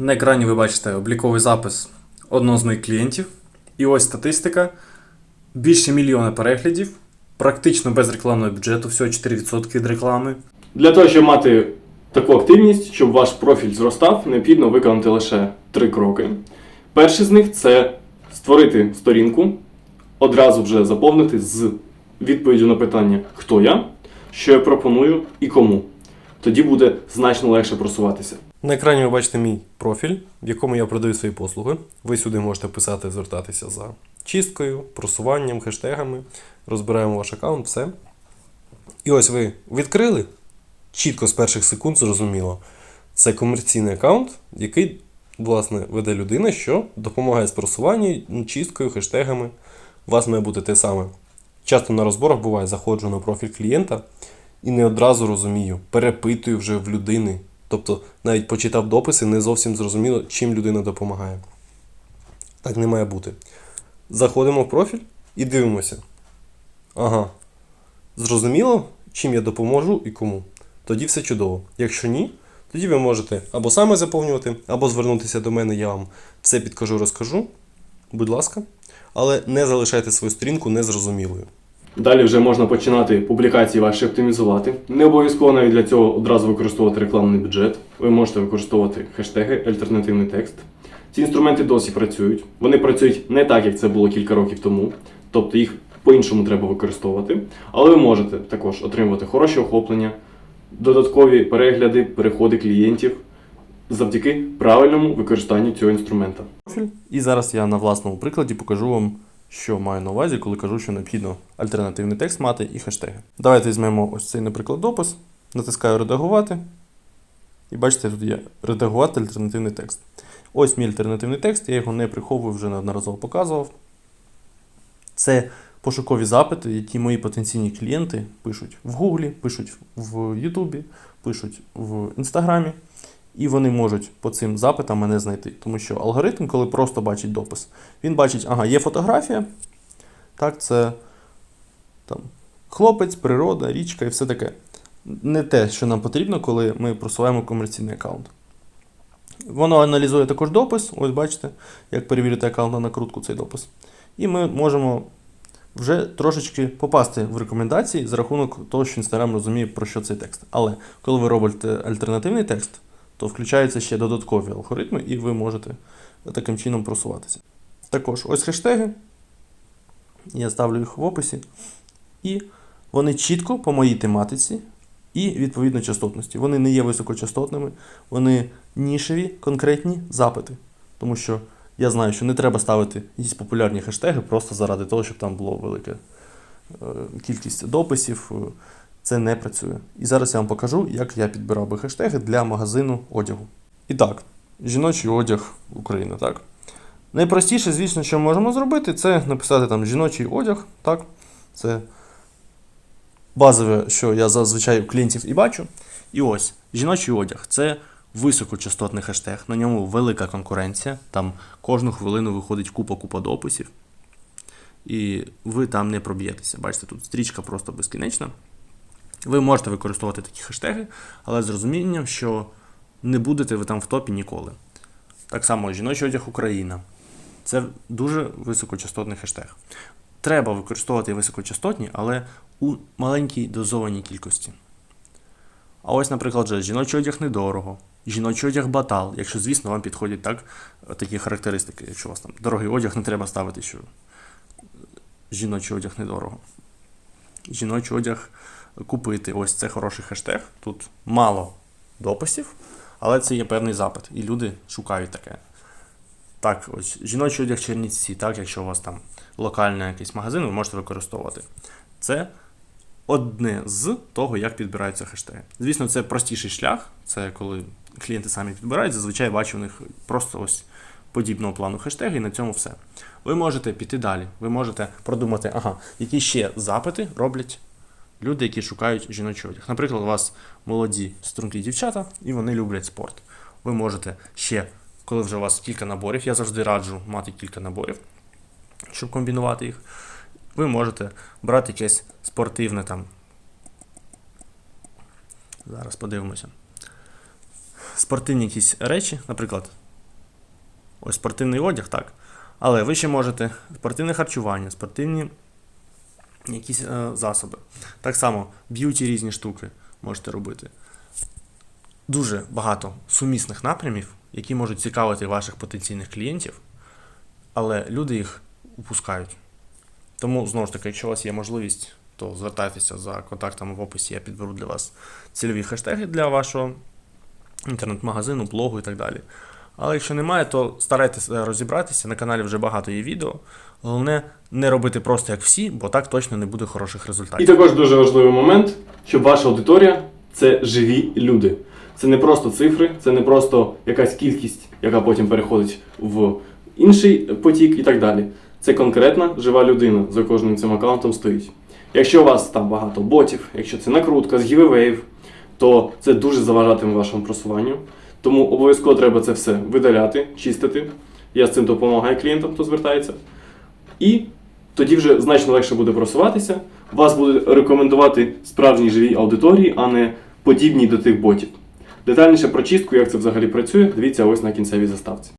На екрані ви бачите обліковий запис одного з моїх клієнтів. І ось статистика. Більше мільйона переглядів, практично без рекламного бюджету, всього 4% від реклами. Для того, щоб мати таку активність, щоб ваш профіль зростав, необхідно виконати лише три кроки. Перший з них це створити сторінку, одразу вже заповнити з відповіддю на питання, хто я, що я пропоную і кому. Тоді буде значно легше просуватися. На екрані ви бачите мій профіль, в якому я продаю свої послуги. Ви сюди можете писати, звертатися за чисткою, просуванням, хештегами. Розбираємо ваш аккаунт, все. І ось ви відкрили. Чітко з перших секунд зрозуміло. Це комерційний аккаунт, який, власне, веде людина, що допомагає з просуванням, чисткою, хештегами. У вас має бути те саме. Часто на розборах буває, заходжу на профіль клієнта і не одразу розумію, перепитую вже в людини. Тобто навіть почитав дописи, не зовсім зрозуміло, чим людина допомагає. Так не має бути. Заходимо в профіль і дивимося. Ага. Зрозуміло, чим я допоможу і кому. Тоді все чудово. Якщо ні, тоді ви можете або саме заповнювати, або звернутися до мене, я вам все підкажу, розкажу. Будь ласка. Але не залишайте свою сторінку незрозумілою. Далі вже можна починати публікації ваші оптимізувати. Не обов'язково навіть для цього одразу використовувати рекламний бюджет. Ви можете використовувати хештеги, альтернативний текст. Ці інструменти досі працюють. Вони працюють не так, як це було кілька років тому. Тобто їх по-іншому треба використовувати. Але ви можете також отримувати хороші охоплення, додаткові перегляди, переходи клієнтів завдяки правильному використанню цього інструмента. І зараз я на власному прикладі покажу вам, що маю на увазі, коли кажу, що необхідно альтернативний текст мати і хештеги. Давайте візьмемо ось цей, наприклад, допис, натискаю редагувати. І бачите, тут є редагувати альтернативний текст. Ось мій альтернативний текст, я його не приховую, вже неодноразово показував. Це пошукові запити, які мої потенційні клієнти пишуть в Гуглі, пишуть в Ютубі, пишуть в Інстаграмі. І вони можуть по цим запитам мене знайти. Тому що алгоритм, коли просто бачить допис, він бачить, ага, є фотографія. Так, це там, хлопець, природа, річка і все таке. Не те, що нам потрібно, коли ми просуваємо комерційний аккаунт. Воно аналізує також допис. Ось бачите, як перевірити аккаунт на накрутку цей допис. І ми можемо вже трошечки попасти в рекомендації за рахунок того, що Instagram розуміє, про що цей текст. Але коли ви робите альтернативний текст, то включаються ще додаткові алгоритми, і ви можете таким чином просуватися. Також ось хештеги. Я ставлю їх в описі. І вони чітко по моїй тематиці і відповідно частотності. Вони не є високочастотними, вони нішеві, конкретні запити. Тому що я знаю, що не треба ставити якісь популярні хештеги просто заради того, щоб там було велика е, кількість дописів. Це не працює. І зараз я вам покажу, як я підбирав би хештеги для магазину одягу. І так, жіночий одяг Україна, так. Найпростіше, звісно, що ми можемо зробити, це написати там жіночий одяг, так. Це базове, що я зазвичай у клієнтів і бачу. І ось, жіночий одяг це високочастотний хештег, на ньому велика конкуренція, там кожну хвилину виходить купа-купа дописів. І ви там не проб'єтеся. Бачите, тут стрічка просто безкінечна. Ви можете використовувати такі хештеги, але з розумінням, що не будете ви там в топі ніколи. Так само жіночий одяг Україна. Це дуже високочастотний хештег. Треба використовувати високочастотні, але у маленькій дозованій кількості. А ось, наприклад, же, жіночий одяг недорого, жіночий одяг батал, якщо, звісно, вам підходять так, такі характеристики. Якщо у вас там дорогий одяг, не треба ставити, що жіночий одяг недорого. Жіночий одяг купити. Ось це хороший хештег. Тут мало дописів, але це є певний запит, і люди шукають таке. Так, ось жіночий одяг Чернівці, так, якщо у вас там локальний якийсь магазин, ви можете використовувати. Це одне з того, як підбираються хештеги. Звісно, це простіший шлях, це коли клієнти самі підбирають, зазвичай бачу у них просто ось подібного плану хештеги, і на цьому все. Ви можете піти далі. Ви можете продумати, ага, які ще запити роблять люди, які шукають жіночий одяг. Наприклад, у вас молоді стрункі дівчата, і вони люблять спорт. Ви можете ще, коли вже у вас кілька наборів, я завжди раджу мати кілька наборів, щоб комбінувати їх. Ви можете брати якесь спортивне там. Зараз подивимося. Спортивні якісь речі, наприклад, ось спортивний одяг, так. Але ви ще можете спортивне харчування, спортивні якісь е, засоби. Так само б'юті різні штуки можете робити. Дуже багато сумісних напрямів, які можуть цікавити ваших потенційних клієнтів, але люди їх упускають. Тому, знову ж таки, якщо у вас є можливість, то звертайтеся за контактами в описі, я підберу для вас цільові хештеги для вашого інтернет-магазину, блогу і так далі. Але якщо немає, то старайтеся розібратися. На каналі вже багато є відео. Головне не робити просто як всі, бо так точно не буде хороших результатів. І також дуже важливий момент, щоб ваша аудиторія це живі люди. Це не просто цифри, це не просто якась кількість, яка потім переходить в інший потік і так далі. Це конкретна жива людина за кожним цим аккаунтом стоїть. Якщо у вас там багато ботів, якщо це накрутка з giveaway, то це дуже заважатиме вашому просуванню. Тому обов'язково треба це все видаляти, чистити. Я з цим допомагаю клієнтам, хто звертається. І тоді вже значно легше буде просуватися. Вас буде рекомендувати справжній живій аудиторії, а не подібні до тих ботів. Детальніше про чистку, як це взагалі працює, дивіться ось на кінцевій заставці.